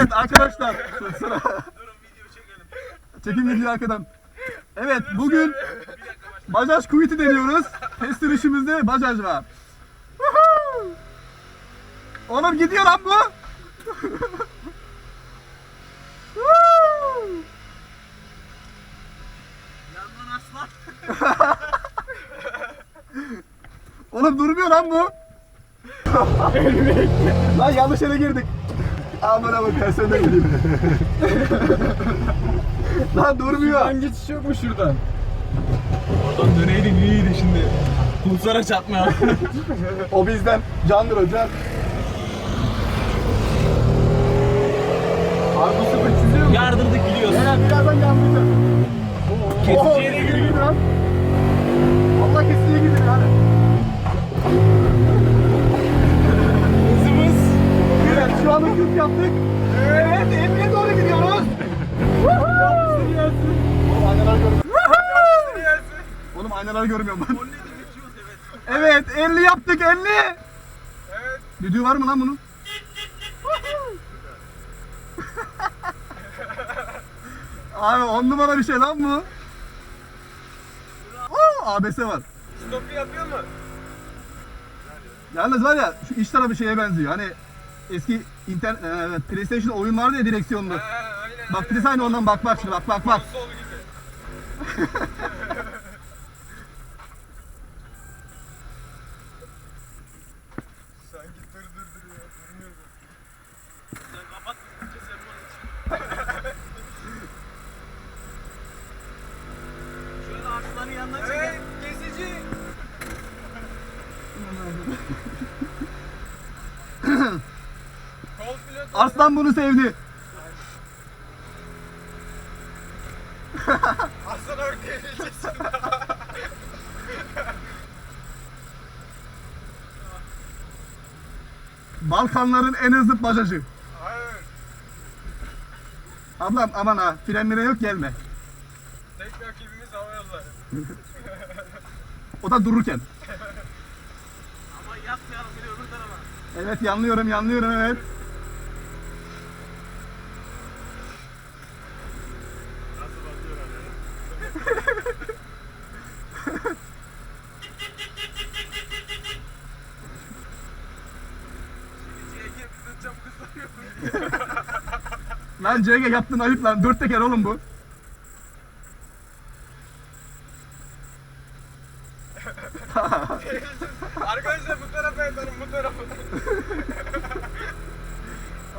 evet arkadaşlar. Sıra. Çekin video arkadan. Evet bugün Bajaj Kuvvet'i deniyoruz. Test sürüşümüzde Bajaj var. Oğlum gidiyor lan bu. Yandan aslan. Oğlum durmuyor lan bu. lan yanlış yere girdik. Aman aman tersine gideyim. lan durmuyor. Lan geçiş yok mu şuradan? Oradan döneydin iyiydi şimdi. Pulsara çarpmaya. O bizden. Candır o can. Abi bu sıfır çiziyor mu? Aynalar görmüyorum ben. Evet 50 yaptık 50. Evet. Düdüğü var mı lan bunun? Abi on numara bir şey lan bu. Oo, ABS var. Stopu yapıyor mu? Yalnız var ya şu iç tarafı şeye benziyor. Hani eski internet, evet, PlayStation oyun vardı ya direksiyonlu. Ha, aynen. Bak de aynı ondan bak bak şimdi bak bak bak. Gibi. Arslan bunu sevdi. Aslan geleceksin. Balkanların en hızlı bajajı. Hayır. Ablam aman ha frenlere yok gelme. Tek rakibimiz hava yolları. O da dururken. Ama yatmayalım bir de öbür tarafa. Evet yanlıyorum yanlıyorum evet. Lan CG yaptın ayıp lan. Dört teker oğlum bu. Arkadaşlar bu tarafa yatalım bu tarafa.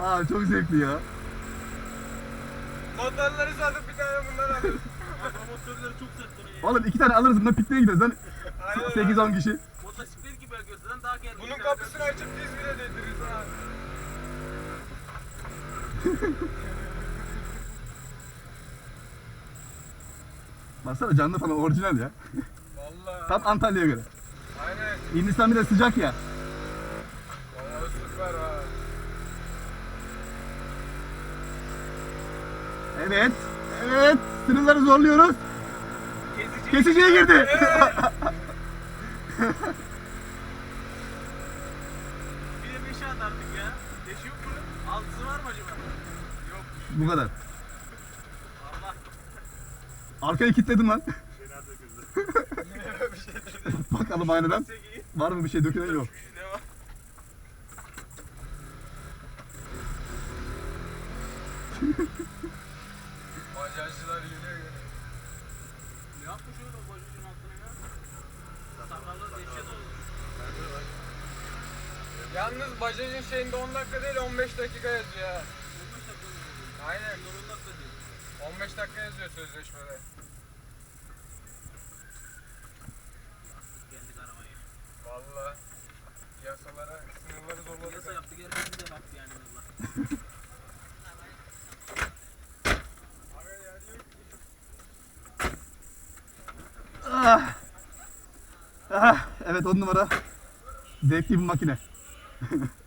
Aa çok zevkli ya. Motorları satıp bir tane bundan alırız. Ama motorları çok sert duruyor. Oğlum iki tane alırız bundan pikniğe gideriz lan. Aynen. 8-10 kişi. Motosiklet gibi gösteren daha geldi. Bunun kapısını açıp diz bile değdiririz ha. Baksana canlı falan orijinal ya. Vallahi. Tam Antalya'ya göre. Aynen. Hindistan bir de sıcak ya. Vallahi süper ha. Evet. Evet. Sınırları zorluyoruz. Kesici. Kesiciye girdi. Bir de beşe atardık ya. Beşi yok mu? Altısı var mı acaba? Yok. Bu kadar. Allah. Arkaya kilitledim lan. Bakalım aynadan. Sekiz. Var mı bir şey dökülen yok. Ne var? Bacajcılar yürüyor yürüyor. Ne yapmış öyle o bacacın altına ya? Sakallı dehşet olmuş. Yalnız bacajın şeyinde 10 dakika değil 15 dakika yazıyor ha. 15 dakika olmuş. Aynen. Zorunda da değil. 15 dakika yazıyor sözleşmede. Vallahi yasalara, sınırları zorladık. Yasa yaptık herkes de baktı yani valla. Ah. Ah. Evet on numara. Zevkli bir makine.